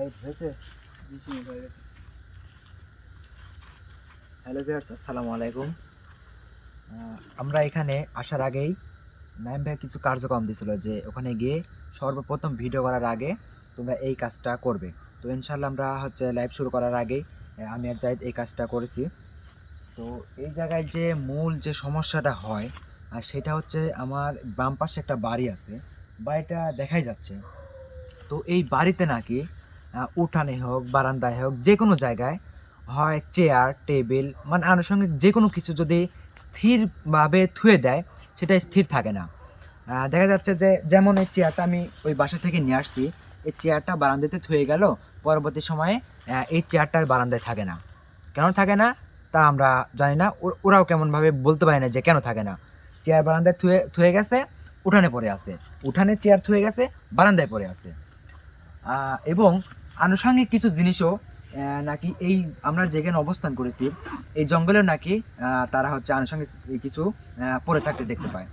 Side হয়েছে হয়ে hello viewers, আসসালামু আলাইকুম। আমরা এখানে আসার আগেই নাইম ভাই কিছু কার্যক্রম দিয়েছিল যে ওখানে গিয়ে সর্বপ্রথম ভিডিও করার আগে তোমরা এই কাজটা করবে। তো ইনশাল্লাহ আমরা হচ্ছে লাইভ শুরু করার আগেই আমি আর জাহিদ এই কাজটা করেছি। তো এই জায়গায় যে মূল যে সমস্যাটা হয়, আর সেটা হচ্ছে আমার বাম পাশে একটা বাড়ি আছে, বাড়িটা দেখাই যাচ্ছে। তো এই বাড়িতে নাকি উঠানে হোক, বারান্দায় হোক যে কোনো জায়গায় হয় চেয়ার টেবিল মানে আনুষঙ্গিক যে কোনো কিছু যদি স্থিরভাবে থুয়ে দেয়, সেটা স্থির থাকে না। দেখা যাচ্ছে যে যেমন এই চেয়ারটা আমি ওই বাসা থেকে নিয়ে আসছি, এই চেয়ারটা বারান্দাতে থুয়ে গেল, পরবর্তী সময়ে এই চেয়ারটা বারান্দায় থাকে না। কেন থাকে না? তা আমরা জানি না। ওরাও কেমনভাবে বলতে পারে না যে কেন থাকে না। চেয়ার বারান্দায় থুয়ে থুয়ে গেছে, উঠানে পড়ে আছে। উঠানে চেয়ার থুয়ে গেছে, বারান্দায় পড়ে আছে। এবং আনুষঙ্গিক কিছু জিনিসও নাকি এই আমরা যেখানে অবস্থান করেছি এই জঙ্গলেও নাকি তারা হচ্ছে আনুষঙ্গিক কিছু পড়ে থাকতে দেখতে পায়।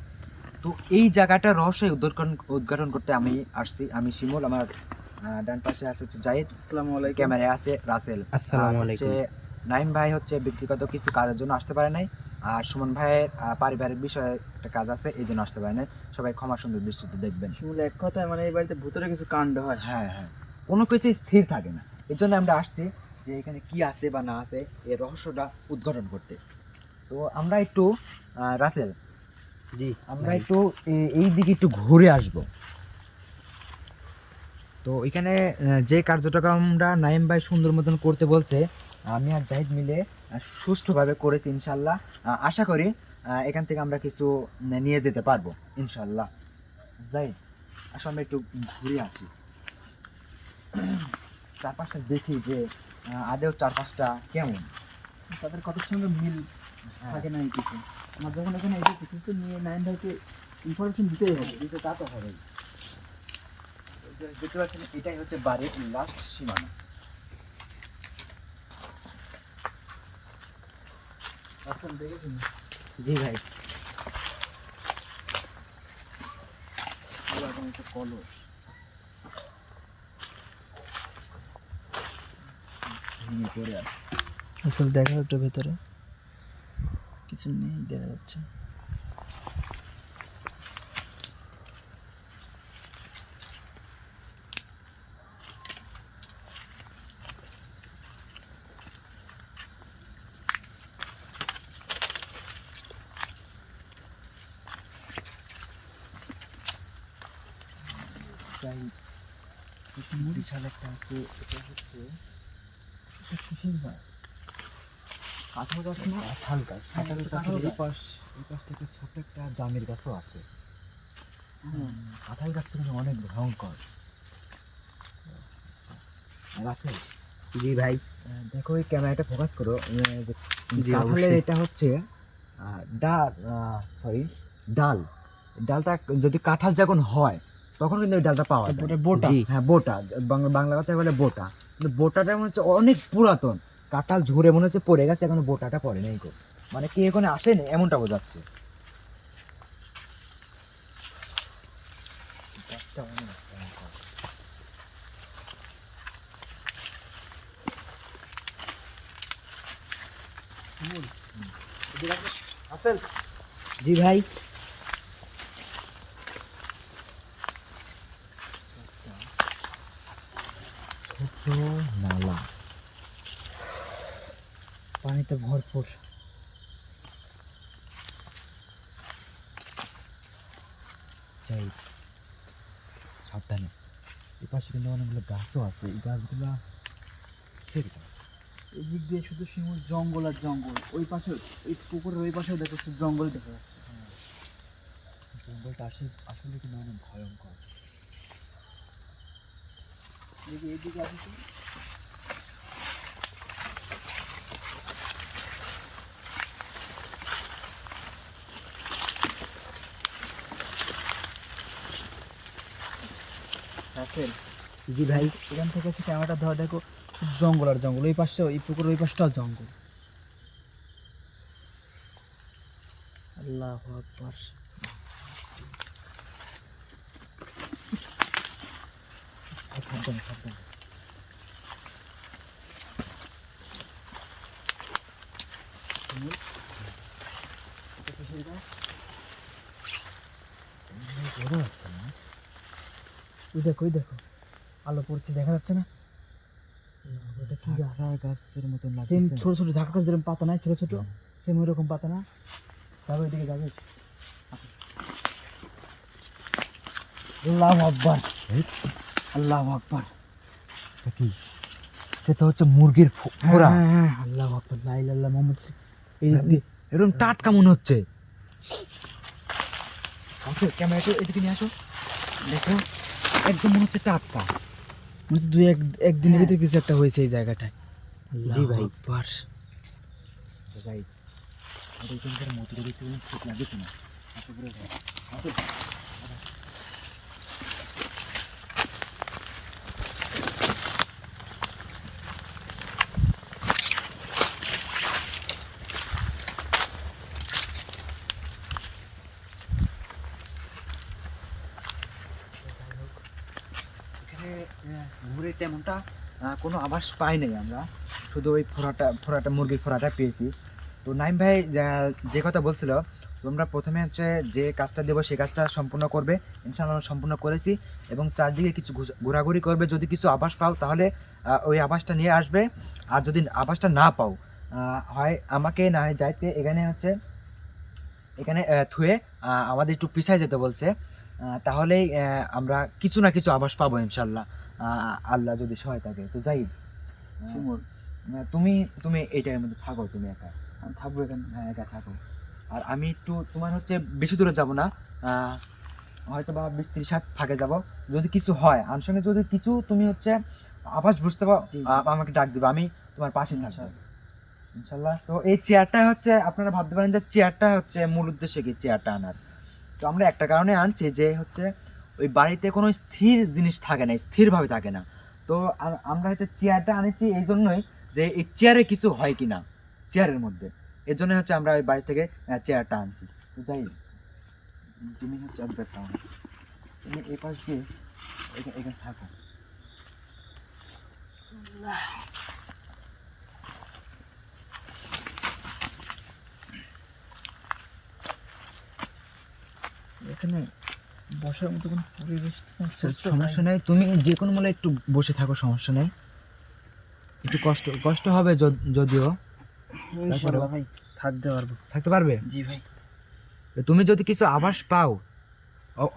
তো এই জায়গাটা রহস্য উদ্ঘাটন উদ্ঘাটন করতে আমি আসছি। আমি শিমুল আমার ডান পাশে আছে হচ্ছে জাহিদ আসসালামু আলাইকুম। ক্যামেরায় আছে রাসেল। আসসালামু হচ্ছে নাইম ভাই হচ্ছে ব্যক্তিগত কিছু কাজের জন্য আসতে পারে নাই আর সুমন ভাইয়ের পারিবারিক বিষয়ে একটা কাজ আছে এই জন্য আসতে পারে নাই। সবাই ক্ষমা সুন্দর দৃষ্টিতে দেখবেন। শিমুল এক কথায় মানে এই বাড়িতে ভূতের কিছু কাণ্ড হয়। হ্যাঁ হ্যাঁ। কোনো কিছু স্থির থাকে না। এর জন্য আমরা আসছি যে এখানে কি আছে বা না আছে এই রহস্যটা উদ্ঘাটন করতে। তো আমরা একটু রাসেল জি। আমরা একটু এই দিকে একটু ঘুরে আসব। তো এখানে যে কার্যটাকে আমরা নাইম ভাই সুন্দর মতন করতে বলছে আমি আর জাহিদ মিলে সুষ্ঠুভাবে করেছি ইনশাল্লাহ। আশা করি এখান থেকে আমরা কিছু নিয়ে যেতে পারব ইনশাল্লাহ। জাহিদ আসলে আমরা একটু ঘুরে আসি। চারপাশটা দেখি যে আদেও চারপাশটা কেমন? তাদের কথার সঙ্গে মিল হ্যাঁ। থাকে না এই কিছু আমার যখন এখানে এসে কিছু নিয়ে নাইন ভাইকে ইনফরমেশন দিতেই হবে দিতে তা তো হবেই। দেখতে পাচ্ছেন এটাই হচ্ছে বাড়ির লাস্ট সীমানা। আসেন দেখেছেন? জি ভাই। কলস পড়ে আছে আসলে দেখা একটু ভেতরে। কিছু নেই দেখা যাচ্ছে। তাই বিশাল একটা হচ্ছে এটা হচ্ছে এটা গাছ কাঁঠাল গাছ না? কাঁঠাল গাছ। কাঁঠাল গাছের এই পাশ এই পাশ থেকে ছোট একটা জামের গাছও আছে। কাঁঠাল গাছটা কিন্তু অনেক ভয়ঙ্কর। রাসেল জি ভাই। দেখো এই ক্যামেরাটা ফোকাস করো। যে কাঁঠালের এটা হচ্ছে ডাল সরি ডাল। ডালটা যদি কাঁঠাল যখন হয় তখন কিন্তু ওই ডালটা পাওয়া যায়। বোটা। হ্যাঁ বোটা। বাংলা বাংলা কথায় বলে বোটা। বোটাটা মনে হচ্ছে অনেক পুরাতন। কাঁঠাল ঝুরে মনে হচ্ছে পড়ে গেছে এখনও বোটাটা পড়ে নেই গো। মানে কি এখানে আসেনি এমনটা বোঝাচ্ছে। জি ভাই ছোট নালা ভরপুর যাই সাবধানে এই পাশে কিন্তু অনেকগুলো গাছও আছে এই গাছগুলা কিসের গাছ এই দিক দিয়ে শুধু শিমুল জঙ্গল আর জঙ্গল ওই পাশে ওই পুকুরের ওই পাশেও দেখো শুধু জঙ্গল দেখা যাচ্ছে জঙ্গলটা আসে আসলে কিন্তু অনেক ভয়ঙ্কর দেখি এইদিকে আসি জি ভাই, এখান থেকে এসে ক্যামেরাটা ধর, দেখো, জঙ্গল আর জঙ্গল। ওই পাশটা ওই পুকুর ওই পাশটাও জঙ্গল। আল্লাহ আকবার। ওই দেখো ওই দেখো। আলো পড়ছে দেখা যাচ্ছে না? ওটা কি গাছ? গাছের মতন সেম লাগছে ছোট ছোট ঝাঁকা গাছ যেরকম পাতা নাই ছোট ছোট সেম ওই রকম পাতা না? যাবে ওইদিকে যাবে। আল্লাহ আকবার। আল্লাহ আকবার। কি? সেটা হচ্ছে মুরগির ফো- ফোড়া। হ্যাঁ হ্যাঁ আল্লাহ আকবার লা ইলাহা ইল্লাল্লাহ মুহাম্মদ এই এরকম টাটকা মনে হচ্ছে। আসো ক্যামেরা একটু এদিকে নিয়ে আসো। দেখো। একদম মনে হচ্ছে টাটকা মনে হচ্ছে দুই এক একদিনের হ্যাঁ। ভিতরে কিছু একটা হয়েছে এই জায়গাটায়। জি ভাই। পার যাই। আর এইখানকার মতো দেখতে কোনো ঠিক লাগে না। আশা করে যাও আসো এখানে আহ, ঘুরে তেমনটা আহ, কোনো আভাস পাই নাই আমরা। শুধু ওই ফোড়াটা ফোড়াটা, মুরগির ফোড়াটা পেয়েছি। তো নাইম ভাই, যে কথা বলছিল, তোমরা প্রথমে হচ্ছে যে কাজটা দেবো সেই কাজটা সম্পূর্ণ করবে। ইনশাআল্লাহ আমরা সম্পূর্ণ করেছি এবং চারদিকে কিছু ঘোরাঘুরি করবে। যদি কিছু আভাস পাও তাহলে ওই আভাসটা নিয়ে আসবে। আর যদি আভাসটা না পাও হয় আমাকে না হয় যাইতে এখানে হচ্ছে, এখানে থুয়ে আমাদের একটু পিছায় যেতে বলছে। তাহলেই আমরা কিছু না কিছু আভাস পাবো ইনশাল্লাহ। আল্লাহ যদি সহায় থাকে। তো যাই তুমি তুমি এইটার মধ্যে থাকো তুমি একা। আমি থাকব এখানে। হ্যাঁ একা থাকো। আর আমি একটু তোমার হচ্ছে বেশি দূরে যাব না। হয়তো বা বিশ তিরিশ হাত ফাঁকে যাব। যদি কিছু হয় আনুষঙ্গিক যদি কিছু তুমি হচ্ছে আভাস বুঝতে পারো আমাকে ডাক দিবে। আমি তোমার পাশে থাকব। ইনশাল্লাহ। তো এই চেয়ারটা হচ্ছে আপনারা ভাবতে পারেন যে চেয়ারটা হচ্ছে মূল উদ্দেশ্য কি চেয়ারটা আনার? তো আমরা একটা কারণে আনছি যে হচ্ছে ওই বাড়িতে কোনো স্থির জিনিস থাকে না, স্থিরভাবে থাকে না। তো আমরা হয়তো চেয়ারটা আনেছি এই জন্যই যে এই চেয়ারে কিছু হয় কি না, চেয়ারের মধ্যে। এর জন্য হচ্ছে আমরা ওই বাড়ি থেকে চেয়ারটা আনছি। তো যাই তুমি হচ্ছে তুমি এই পাশ দিয়ে এখানে থাকো। এখানে বসার মতো কোনো পরিবেশ সমস্যা নেই। তুমি যে কোনো মূলে একটু বসে থাকো সমস্যা নেই। একটু কষ্ট কষ্ট হবে যদিও। ভাই থাকতে পারব। থাকতে পারবে? জি ভাই। তুমি যদি কিছু আভাস পাও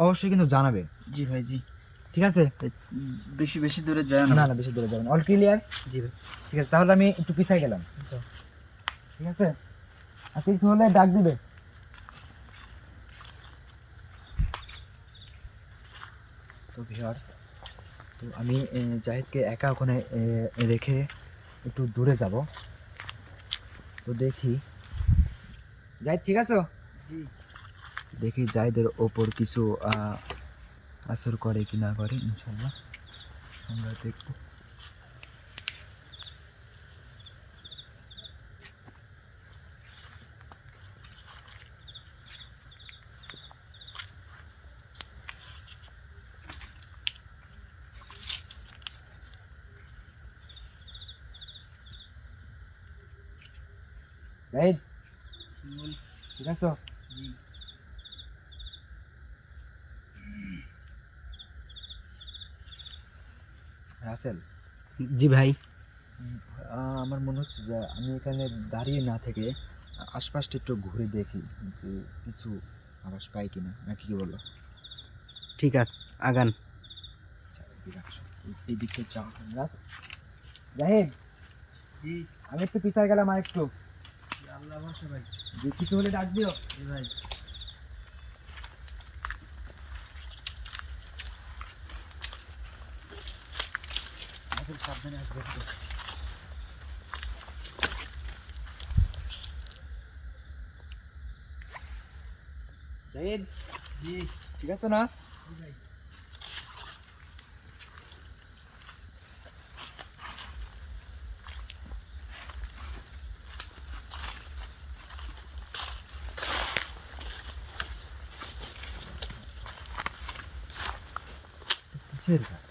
অবশ্যই কিন্তু জানাবে। জি ভাই জি। ঠিক আছে? বেশি বেশি দূরে যায় না না বেশি দূরে যাবেন অল ক্লিয়ার জি ভাই। ঠিক আছে তাহলে আমি একটু পিছাই গেলাম। ঠিক আছে? আর কিছু হলে ডাক দিবে। তো ভিউয়ার্স তো আমি জাহিদকে একা ওখানে রেখে একটু দূরে যাব। তো দেখি। জাহিদ ঠিক আছো? জি। দেখি জাহিদের ওপর কিছু আসর করে কি না করে ইনশাল্লাহ আমরা দেখব। জাহিদ ঠিক আছো? জি। রাসেল। জি ভাই। আমার মনে হচ্ছে যে আমি এখানে দাঁড়িয়ে না থেকে আশপাশটা একটু ঘুরে দেখি যে কিছু আবাস পাই কিনা। নাকি কি বলো? ঠিক আছে আগান। আচ্ছা। এই- দিকটা যাও রাস। জাহিদ জি। আমি একটু পিছায় গেলাম আর একটু আল্লাহ ভাষা ভাই যে কিছু হলে ডাক দিও। ভাই। সাবধানে আসবে। জাহিদ জি। ঠিক আছে না জি ভাই কিসের গাছ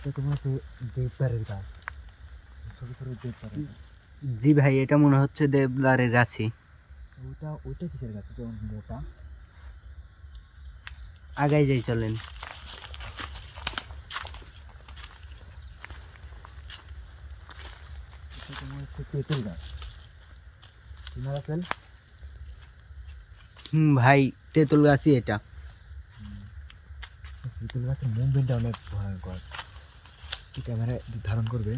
এটা তোমার হচ্ছে দেবদারের গাছ ছোট ছোট দেবদারের জি ভাই এটা মনে হচ্ছে দেবদারের গাছই ওটা ওটা কিসের গাছ? যেমন মোটা। আগাই যাই চলেন। তেঁতুল গাছ। চিনা হুম ভাই তেঁতুল গাছই এটা। তেঁতুল গাছের মুভমেন্টটা অনেক ভয়ঙ্কর। কি ক্যামেরা ধারণ করবে।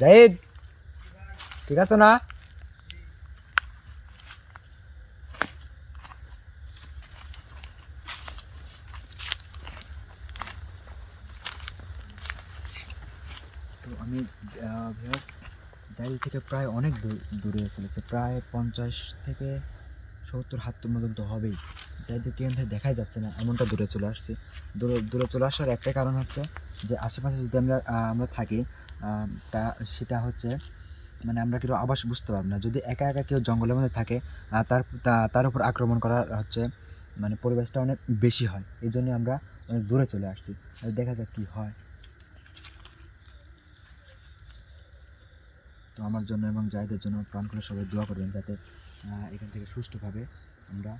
জাহিদ ঠিক আছে না তো আমি ভিউয়ার্স জাইল থেকে প্রায় অনেক দূর চলেছে প্রায় পঞ্চাশ থেকে সত্তর হাত পর্যন্ত হবেই। যাইদের কেন দেখাই যাচ্ছে না, এমনটা দূরে চলে আসছে। দূরে দূরে চলে আসার একটাই কারণ হচ্ছে যে আশেপাশে যদি আমরা আমরা থাকি তা সেটা হচ্ছে মানে আমরা কেউ আবাস বুঝতে পারব না। যদি একা একা কেউ জঙ্গলের মধ্যে থাকে তার তার উপর আক্রমণ করার হচ্ছে মানে পরিবেশটা অনেক বেশি হয়। এই জন্য আমরা অনেক দূরে চলে আসছি। দেখা যাক কী হয়। তো আমার জন্য এবং জাহিদের জন্য প্রাণ করে সবাই দোয়া করবেন যাতে এখান থেকে সুষ্ঠুভাবে আমরা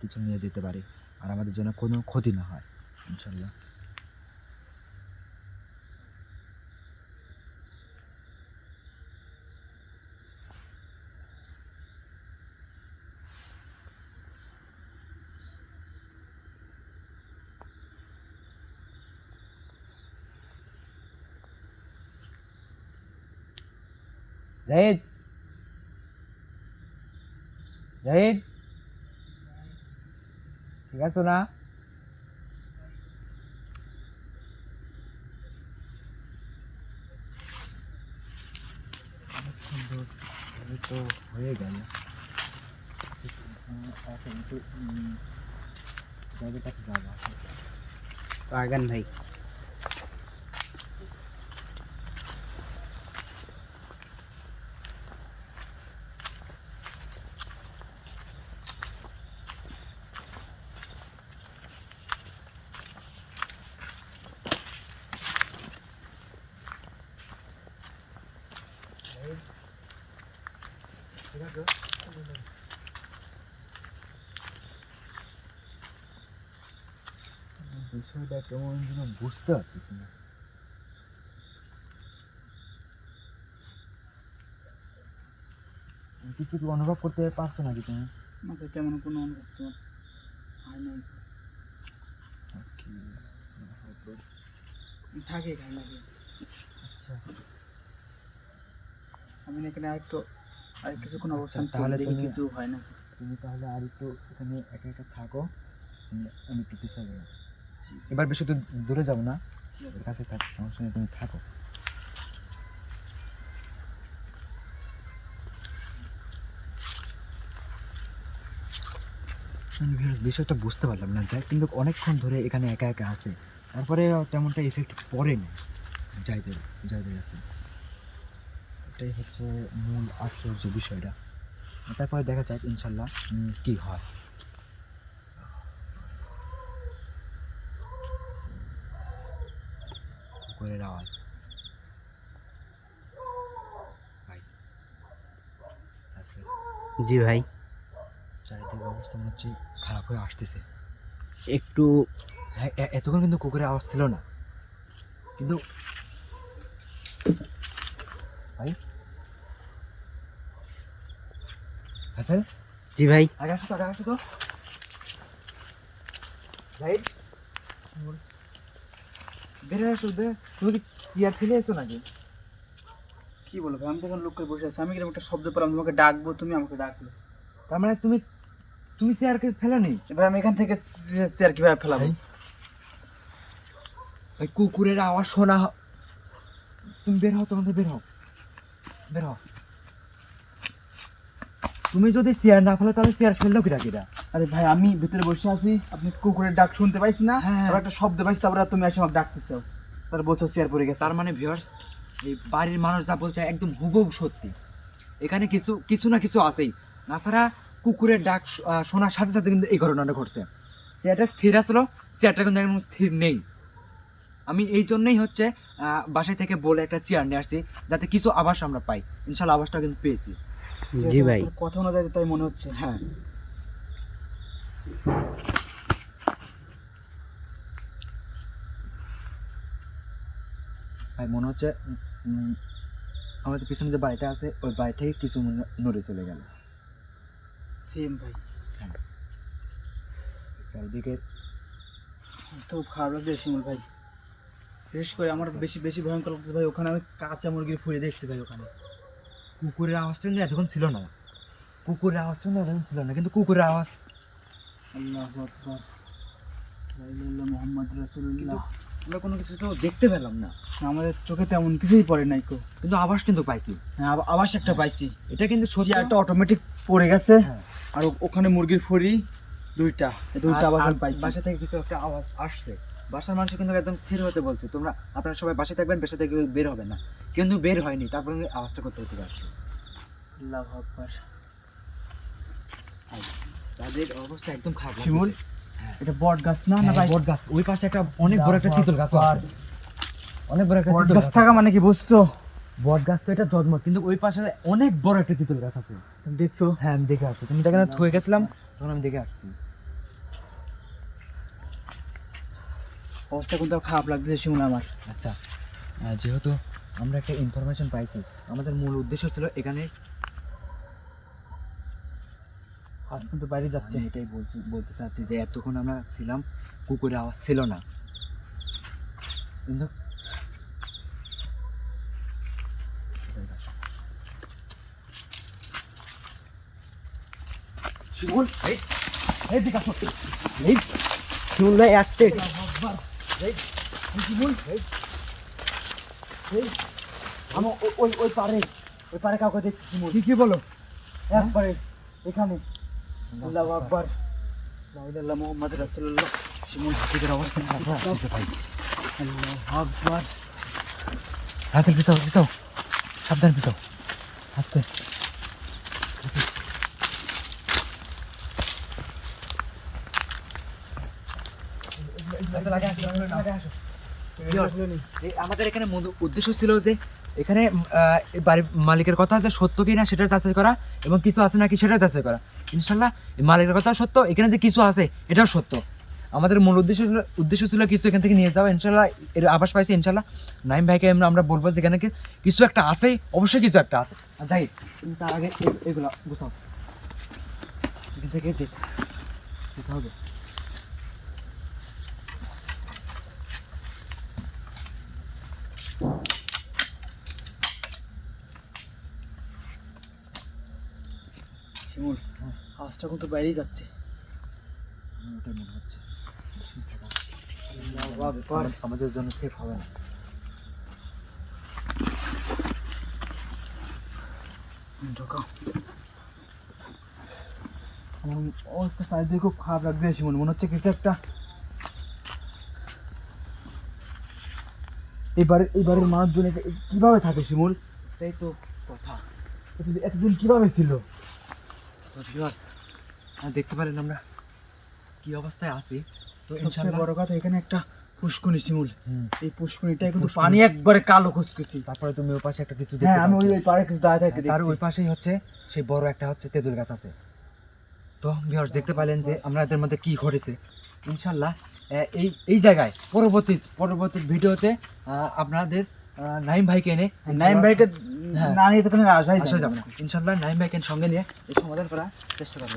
কিছু নিয়ে যেতে পারি। আর আমাদের জন্য কোনো ক্ষতি না হয় ইনশাল্লাহ জাহিদ জাহিদ ঠিক আছে না অনেক সুন্দর তাহলে তো হয়ে গেল আহ, এখন একটু উম, জায়গাটাতে যাব তো আগান ভাই ঠিক আছে বিষয়টা কেমন যেন বুঝতে পারতেছি না। কিছু কি অনুভব করতে পারছ নাকি তুমি? আমাকে তেমন কোনো অনুভব তোমার হয় নাই। থাকে এখানে আচ্ছা। আমি এখানে আরেকটু আর কিছুক্ষণ অবস্থান আচ্ছা, তাহলে তাহলে দেখি কিছু হয় না তুমি তাহলে আর একটু এখানে একা একা থাকো আমি একটু পিছিয়ে গেলাম এবার বেশি দূর, দূরে যাব না। কাছে থাক, সমস্যা নেই, তুমি থাকো। আমি বিষয়টা বুঝতে পারলাম না, যাই, কিন্তু অনেকক্ষণ ধরে এখানে একা একা আছে। তারপরে তেমনটা ইফেক্ট পড়েনি। যাইদের যাইদের আছে। এটাই হচ্ছে মূল আশ্চর্য বিষয়টা। তারপরে দেখা যাক, ইনশাল্লাহ কি হয়। কুকুরের আওয়াজ ভাই জি ভাই। চারিদিকে অবস্থা মনে হচ্ছে খারাপ হয়ে আসতেছে। একটু হ্যাঁ এতক্ষণ কিন্তু কুকুরের আওয়াজ ছিল না। কিন্তু ভাই? হাসান? জি ভাই। আগে আসো তো আগে আসো তো। রাইট বেড়ে আসো বে তুমি কি চেয়ার ফেলে এসো নাকি? কি বলব আমি তখন লোক করে বসে আছি আমি কীরকম একটা শব্দ পেলাম তোমাকে ডাকবো তুমি আমাকে ডাকলে। তার মানে তুমি তুমি চেয়ারকে ফেলানি? ভাই আমি এখান থেকে চেয়ার কীভাবে ফেলাবো? ভাই। কুকুরের আওয়াজ শোনা তুমি বের হও তোমাদের বের হও বের হও। তুমি যদি চেয়ার না ফেলো তাহলে চেয়ার ফেলল কিরা কিরা? আরে ভাই আমি ভিতরে বসে আছি। আপনি কুকুরের ডাক শুনতে পাইছি না? হ্যাঁ। আর একটা শব্দ পাইছি তারপরে তুমি এসে আমাকে ডাকতেছো। তার বলছো চেয়ার পড়ে গেছে। তার মানে ভিউয়ার্স এই বাড়ির মানুষ যা বলছে একদম হুবহু সত্যি। এখানে কিছু কিছু না কিছু আছেই। তাছাড়া কুকুরের ডাক শ- শোনার সাথে সাথে কিন্তু এই ঘটনাটা ঘটছে। চেয়ারটা স্থির আসলো চেয়ারটা কিন্তু একদম স্থির নেই। আমি এই জন্যই হচ্ছে আহ, বাসায় থেকে বলে একটা চেয়ার নিয়ে আসছি যাতে কিছু আবাস আমরা পাই। ইনশাল্লাহ আবাসটা কিন্তু পেয়েছি। জি ভাই। কথা অনুযায়ী তাই মনে হচ্ছে। হ্যাঁ। ভাই মনে হচ্ছে আমাদের পিছনে যে বাড়িটা আছে ওই বাড়ি থেকে কিছু মনে- নড়ে চলে গেল। সেম ভাই। চারিদিকে তো খারাপ লাগছে শিমুল ভাই। বিশেষ করে আমার বেশি বেশি ভয়ঙ্কর লাগছে ভাই ওখানে আমি কাঁচা মুরগির ফুড়ে দেখছি ভাই ওখানে। কুকুরের আওয়াজটা এতক্ষণ ছিল না। কুকুরের আওয়াজটা এতক্ষণ ছিল না কিন্তু কুকুরের আওয়াজ আল্লাহ আকবার। মোহাম্মদ রাসুল্লাহ আমরা কোনো কিছু তো দেখতে পেলাম না। আমাদের চোখে তেমন কিছুই পড়ে নাই কো। কিন্তু আওয়াজ কিন্তু পাইছি। হ্যাঁ আব- আবাস একটা পাইছি। এটা কিন্তু সত্যি। চেয়ারটা অটোমেটিক পড়ে গেছে। হ্যাঁ। আর ওখানে মুরগির ফুড়ি দুইটা। দুইটা আবাস পাইছি। বাসা থেকে কিছু একটা আওয়াজ আসছে। বাসার মানুষ কিন্তু একদম স্থির হতে বলছে তোমরা আপনারা সবাই বাসে থাকবেন বাসা থেকে বের হবে না। কিন্তু বের হয়নি। তারপরে আওয়াজটা করতে করতে আসছে আল্লাহ আকবার। তাদের অবস্থা একদম খারাপ শিমুল এটা বট গাছ না না ভাই? বট গাছ। ওই পাশে একটা অনেক বড় একটা তিতুল গাছ আছে। অনেক বড় একটা তিতুল গাছ থাকা মানে কি বুঝছ? বট গাছ তো এটা জন্ম কিন্তু ওই পাশে অনেক বড় একটা তিতুল গাছ আছে। দেখছ? হ্যাঁ আমি দেখে আসছি। তুমি যেখানে থয়ে গেছিলাম তখন আমি দেখে আসছি। অবস্থা কিন্তু খারাপ লাগতেছে শিমুল আমার। আচ্ছা যেহেতু আমরা একটা ইনফরমেশন পাইছি আমাদের মূল উদ্দেশ্য ছিল এখানে আজ কিন্তু বাইরে যাচ্ছে। এটাই বলছি বলতে চাচ্ছি যে এতক্ষণ আমরা ছিলাম কুকুরের আওয়াজ ছিল না। কিন্তু শিমুল এই, এই দিকে আসো। এই, শিমুল ভাই আসতে শিমুল। এই এই আমার ওই- ওই পারে ওই পারে কাউকে দেখছি শিমুল। কি বলো? একবারে এখানে। আল্লাহু আকবার। লা ইলাহা মুহাম্মদ রাসূলুল্লাহ। শিমুল কুকুরের অবস্থা আল্লাহু আকবার। রাসেল সাবধান আস্তে আমাদের এখানে উদ্দেশ্য ছিল যে এখানে বাড়ির মালিকের কথা যে সত্য কি না সেটা যাচাই করা এবং কিছু আছে নাকি সেটা যাচাই করা। ইনশাল্লাহ মালিকের কথা সত্য, এখানে যে কিছু আছে এটাও সত্য। আমাদের মূল উদ্দেশ্য উদ্দেশ্য ছিল কিছু এখান থেকে নিয়ে যাওয়া, ইনশাল্লাহ, এর আবাস পাইছি, ইনশাল্লাহ। নাইম ভাইকে আমরা আমরা বলব যে এখানে কিছু একটা আছে, অবশ্যই কিছু একটা আছে। যাই তার আগে এগুলা বুঝাও এখান থেকে হবে। শিমুল আওয়াজটা কিন্তু বাইরেই যাচ্ছে। ওটাই মনে হচ্ছে। আমাদের- জন্য সেফ হবে না। ঢোকাও। অবস্থা চারিদিকে খুব খারাপ লাগছে শিমুল। মনে হচ্ছে কিছু একটা এবারে এবারের মানুষজন কীভাবে থাকে শিমুল? এটাই তো কথা। এতদিন- এতদিন কীভাবে ছিল? দেখতে পারেন আমরা কি অবস্থায় আছি। তো সবচেয়ে ইনশাল্লাহ বড় কথা এখানে একটা পুষ্কুনি শিমুল। এই পুষ্কুনিটাই কিন্তু পানি একবারে কালো খুঁজকুচি তারপরে তুমি ওই পাশে একটা কিছু হ্যাঁ দেখতে আমি ওই পাড়ে কিছু দাঁড়িয়ে থাকে তার দেখছি। ওই পাশেই হচ্ছে সেই বড় একটা হচ্ছে তেঁতুল গাছ আছে। তো ভিউয়ার্স দেখতে পাইলেন যে আমরা এদের মধ্যে কি ঘটেছে। ইনশাল্লাহ এই এই জায়গায় পরবর্তী পরবর্তী ভিডিওতে আহ, আপনাদের নাইম ভাইকে এনে নাইম ভাইকে হ্যাঁ। না নিয়ে তো কোনো আসা যাবে না। ইনশাল্লাহ নাইম ভাইকে সঙ্গে নিয়ে এই সমাধান করার চেষ্টা করব।